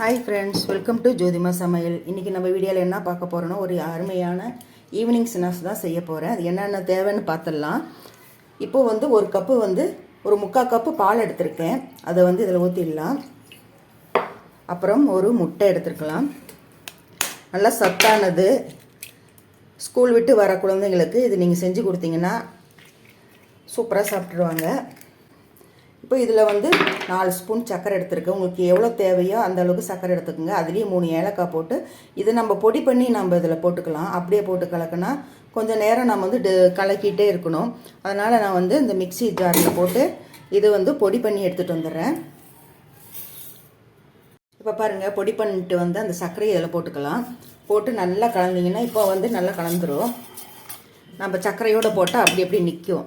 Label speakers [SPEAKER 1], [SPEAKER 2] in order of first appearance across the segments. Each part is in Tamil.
[SPEAKER 1] Hi friends welcome to Jothima சமையல் இன்றைக்கி நம்ம வீடியோவில் என்ன பார்க்க போகிறோன்னா ஒரு அருமையான ஈவினிங் ஸ்நாக்ஸ் தான் செய்ய போகிறேன் அது என்னென்ன தேவைன்னு பார்த்துடலாம். இப்போ வந்து ஒரு கப்பு வந்து ஒரு முக்கால் கப்பு பால் எடுத்திருக்கேன். அதை வந்து இதில் ஊற்றிடலாம் அப்புறம் ஒரு முட்டை எடுத்துருக்கலாம். நல்லா சத்தானது. ஸ்கூல் விட்டு வர குழந்தைங்களுக்கு இது நீங்கள் செஞ்சு கொடுத்தீங்கன்னா சூப்பராக சாப்பிட்ருவாங்க இப்போ இதில் வந்து நாலு ஸ்பூன் சக்கரை எடுத்துருக்கேன். உங்களுக்கு எவ்வளோ தேவையோ அந்த அளவுக்கு சக்கரை எடுத்துக்கோங்க. அதுலேயும் மூணு ஏலக்காய் போட்டு இதை நம்ம பொடி பண்ணி நம்ம இதில் போட்டுக்கலாம். அப்படியே போட்டு கலக்கினா கொஞ்சம் நேரம் நம்ம வந்து கலக்கிட்டே இருக்கணும். அதனால் நான் வந்து இந்த மிக்ஸி ஜாரில் போட்டு இது வந்து பொடி பண்ணி எடுத்துகிட்டு வந்துடுறேன். இப்போ பாருங்கள் பொடி பண்ணிட்டு வந்து அந்த சர்க்கரையை இதில் போட்டுக்கலாம். போட்டு நல்லா கலந்திங்கன்னா இப்போ வந்து நல்லா கலந்துரும். நம்ம சர்க்கரையோடு போட்டால் அப்படி அப்படி நிற்கும்.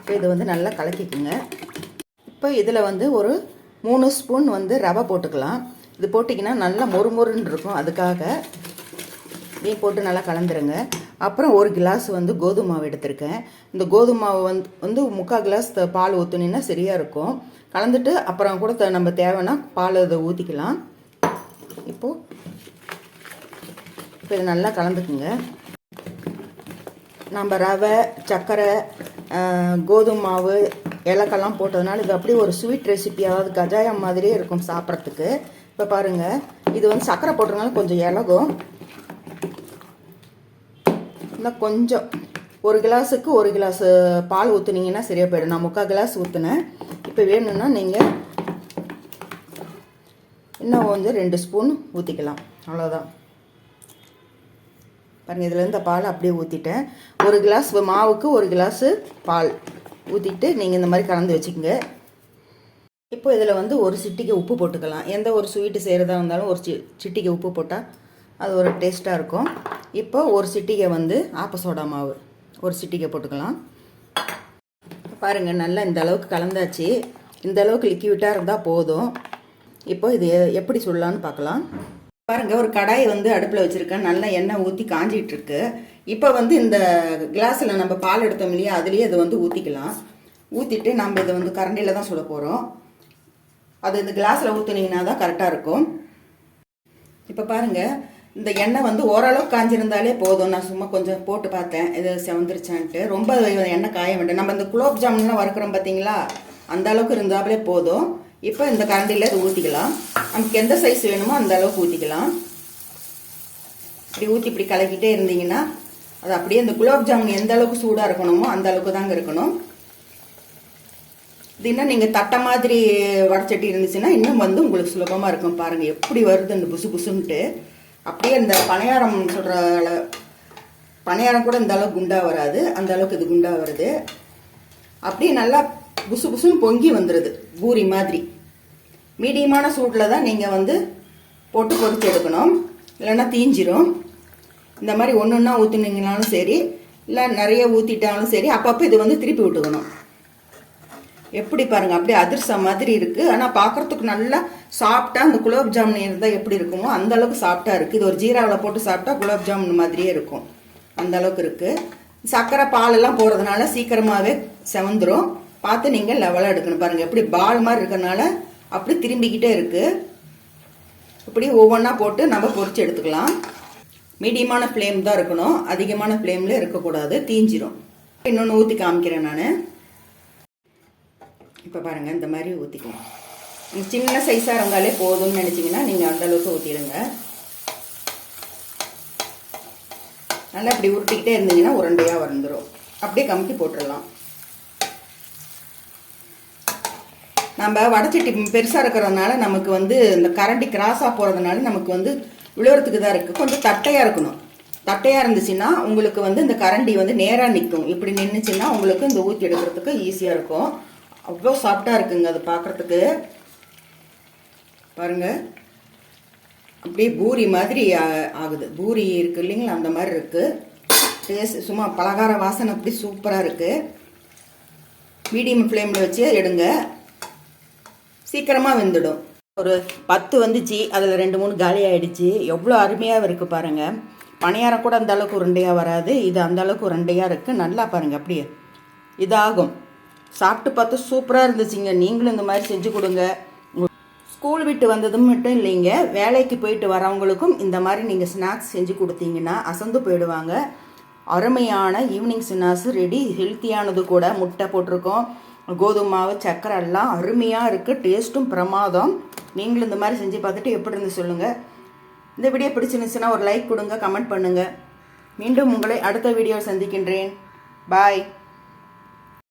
[SPEAKER 1] இப்போ இது வந்து நல்லா கலக்கிக்குங்க. இப்போ இதில் வந்து ஒரு மூணு ஸ்பூன் வந்து ரவை போட்டுக்கலாம். இது போட்டிங்கன்னா நல்லா மொறு மொறுன்னு இருக்கும். அதுக்காக நீ போட்டு நல்லா கலந்துருங்க. அப்புறம் ஒரு கிளாஸ் வந்து கோதுமை மாவு எடுத்திருக்கேன். இந்த கோதுமை மாவு வந்து வந்து முக்கால் கிளாஸ் த- பால் ஊற்றுனீங்கன்னா சரியாக இருக்கும். கலந்துட்டு அப்புறம் கூட நம்ம தேவைன்னா பால் இதை ஊற்றிக்கலாம் இப்போது இப்போ இது நல்லா கலந்துக்குங்க. நம்ம ரவை சர்க்கரை கோதுமை மாவு ஏலக்காய்லாம் போட்டதுனால இது அப்படியே ஒரு ஸ்வீட் ரெசிபி அதாவது கஜாயம் மாதிரியே இருக்கும் சாப்பிட்றதுக்கு. இப்போ பாருங்கள் இது வந்து சர்க்கரை போட்டதுனால கொஞ்சம் இலகும். இன்னும் கொஞ்சம் ஒரு கிளாஸுக்கு ஒரு கிளாஸ் பால் ஊற்றுனீங்கன்னா சரியாக போயிடும். நான் முக்கால் கிளாஸ் ஊற்றுனேன் இப்போ வேணும்னா நீங்கள் இன்னும் கொஞ்சம் ரெண்டு ஸ்பூன் ஊற்றிக்கலாம் அவ்வளோதான் பாருங்கள் இதில் இந்த பால் அப்படியே ஊற்றிட்டேன் ஒரு கிளாஸ் மாவுக்கு ஒரு கிளாஸு பால். ஊற்றிட்டு நீங்கள் இந்த மாதிரி கலந்து வச்சுக்கோங்க. இப்போ இதில் வந்து ஒரு சிட்டிக்கு உப்பு போட்டுக்கலாம். எந்த ஒரு ஸ்வீட்டு செய்கிறதா இருந்தாலும் ஒரு சி சிட்டிக்கு உப்பு போட்டால் அது ஒரு டேஸ்ட்டாக இருக்கும். இப்போ ஒரு சிட்டிகை வந்து ஆப்ப சோடா மாவு ஒரு சிட்டிகை போட்டுக்கலாம். பாருங்கள் நல்லா இந்த அளவுக்கு கலந்தாச்சு. இந்த அளவுக்கு லிக்விட்டாக இருந்தால் போதும். இப்போ இது எப்படி சுடலான்னு பார்க்கலாம் பாருங்கள் ஒரு கடாயை வந்து அடுப்பில் வச்சுருக்கேன். நல்லா எண்ணெய் ஊற்றி காஞ்சிகிட்ருக்கு இப்போ வந்து இந்த கிளாஸில் நம்ம பால் எடுத்தோம் இல்லையா அதுலேயே அதை வந்து ஊற்றிக்கலாம் ஊற்றிட்டு நம்ம இதை வந்து கரண்டியில் தான் சுட போகிறோம் அது இந்த கிளாஸில் ஊற்றுனீங்கன்னா தான் கரெக்டாக இருக்கும். இப்போ பாருங்கள் இந்த எண்ணெய் வந்து ஓரளவுக்கு காஞ்சிருந்தாலே போதும். நான் சும்மா கொஞ்சம் போட்டு பார்த்தேன். இது செவந்துருச்சான்ட்டு. ரொம்ப எண்ணெய் காய வேண்டாம். நம்ம இந்த குலோப் ஜாமுன்லாம் வறுக்கிறோம் பார்த்தீங்களா? அந்த அளவுக்கு இருந்தாலே போதும். இப்போ இந்த கரண்டியில் இது ஊற்றிக்கலாம் நமக்கு எந்த சைஸ் வேணுமோ அந்த அளவுக்கு ஊற்றிக்கலாம் இப்படி ஊற்றி இப்படி கலக்கிட்டே இருந்தீங்கன்னா அது அப்படியே இந்த குலாப் ஜாமுன் எந்த அளவுக்கு சூடாக இருக்கணுமோ அந்த அளவுக்கு தாங்க இருக்கணும். இது இன்னும் நீங்கள் தட்டை மாதிரி வடச்சட்டி இருந்துச்சுன்னா இன்னும் வந்து உங்களுக்கு சுலபமாக இருக்கும் பாருங்கள் எப்படி வருது இந்த புசு புசுன்ட்டு. அப்படியே இந்த பணியாரம் சொல்கிற பணியாரம் கூட இந்த அளவுக்கு குண்டாக வராது. அந்த அளவுக்கு இது குண்டாக வருது. அப்படியே நல்லா புசு புசுன்னு பொங்கி வந்துடுது பூரி மாதிரி. மீடியமான சூட்டில் தான் நீங்கள் வந்து போட்டு பொறிச்சு எடுக்கணும். இல்லைன்னா தீஞ்சிரும். இந்த மாதிரி ஒன்று ஒன்றா ஊற்றுனீங்கனாலும் சரி இல்லை நிறைய ஊற்றிட்டாலும் சரி அப்பப்போ இது வந்து திருப்பி விட்டுக்கணும். எப்படி பாருங்க அப்படியே அதிர்சம் மாதிரி இருக்கு. ஆனால் பார்க்கறதுக்கு நல்லா சாப்பிட்டா அந்த குலோப் ஜாமுன் இருந்தால் எப்படி இருக்குமோ அந்த அளவுக்கு சாப்பிட்டா இருக்கு. இது ஒரு ஜீராவில் போட்டு சாப்பிட்டா குலோப் ஜாமுன் மாதிரியே இருக்கும். அந்த அளவுக்கு இருக்கு. சர்க்கரை பால் எல்லாம் போடுறதுனால சீக்கிரமாவே செவந்துரும். பார்த்து நீங்க லெவலாக எடுக்கணும். பாருங்க எப்படி பால் மாதிரி இருக்கறனால அப்படி திரும்பிக்கிட்டே இருக்கு. இப்படி ஒவ்வொன்றா போட்டு நம்ம பொறிச்சு எடுத்துக்கலாம். மீடியமான ஃப்ளேம் தான் இருக்கணும். அதிகமான ஃப்ளேமில் இருக்கக்கூடாது. தீஞ்சிரும். இன்னொன்று ஊற்றி காமிக்கிறேன் நான். இப்போ பாருங்கள் இந்த மாதிரி ஊற்றிக்கலாம் சின்ன சைஸாக இருந்தாலே போதும்னு நினச்சிங்கன்னா நீங்கள் அந்தளவுக்கு ஊற்றிடுங்க நல்லா இப்படி உருட்டிக்கிட்டே இருந்தீங்கன்னா உருண்டையாக வந்துடும் அப்படியே கமுக்கி போட்டுடலாம். நம்ம வடச்சட்டி பெருசாக இருக்கிறதுனால நமக்கு வந்து இந்த கரண்டி கிராஸாக போகிறதுனால நமக்கு வந்து விழுறதுக்கு தான் இருக்குது கொஞ்சம் தட்டையாக இருக்கணும். தட்டையாக இருந்துச்சுன்னா உங்களுக்கு வந்து இந்த கரண்டி வந்து நேராக நிற்கும் இப்படி நின்றுச்சுன்னா உங்களுக்கு இந்த ஊற்றி எடுக்கிறதுக்கு ஈஸியாக இருக்கும். அவ்வளோ சாஃப்டாக இருக்குங்க அது பார்க்குறதுக்கு பாருங்கள் அப்படியே பூரி மாதிரி ஆ- ஆகுது. பூரி இருக்கு இல்லைங்களா? அந்த மாதிரி இருக்குது டேஸ்ட் சும்மா பலகார வாசனை அப்படி சூப்பராக இருக்குது மீடியம் ஃப்ளேமில் வச்சு எடுங்க. சீக்கிரமாக வெந்துடும். ஒரு பத்து வந்துச்சு அதில் ரெண்டு மூணு காலி ஆகிடுச்சி எவ்வளோ அருமையாக இருக்குது பாருங்கள் பணியாரம் கூட அந்த அளவுக்கு உருண்டையாக வராது. இது அந்த அளவுக்கு உருண்டையாக இருக்குது நல்லா பாருங்கள் அப்படியே. இதாகும். சாப்பிட்டு பார்த்து சூப்பராக இருந்துச்சுங்க. நீங்களும் இந்த மாதிரி செஞ்சு கொடுங்க. ஸ்கூல் விட்டு வந்ததும் மட்டும் இல்லைங்க. வேலைக்கு போயிட்டு வரவங்களுக்கும் இந்த மாதிரி நீங்கள் ஸ்நாக்ஸ் செஞ்சு கொடுத்தீங்கன்னா அசந்து போயிடுவாங்க. அருமையான ஈவினிங் ஸ்நாக்ஸ் ரெடி ஹெல்த்தியானது கூட. முட்டை போட்டிருக்கோம் கோதுமை மாவு சக்கரை எல்லாம் அருமையாக இருக்குது டேஸ்ட்டும் பிரமாதம். நீங்களும் இந்த மாதிரி செஞ்சு பார்த்துட்டு எப்படி இருந்து சொல்லுங்கள் இந்த வீடியோ பிடிச்சிருந்துச்சுன்னா ஒரு லைக் கொடுங்க கமெண்ட் பண்ணுங்கள் மீண்டும் உங்களை அடுத்த வீடியோ சந்திக்கின்றேன். பாய்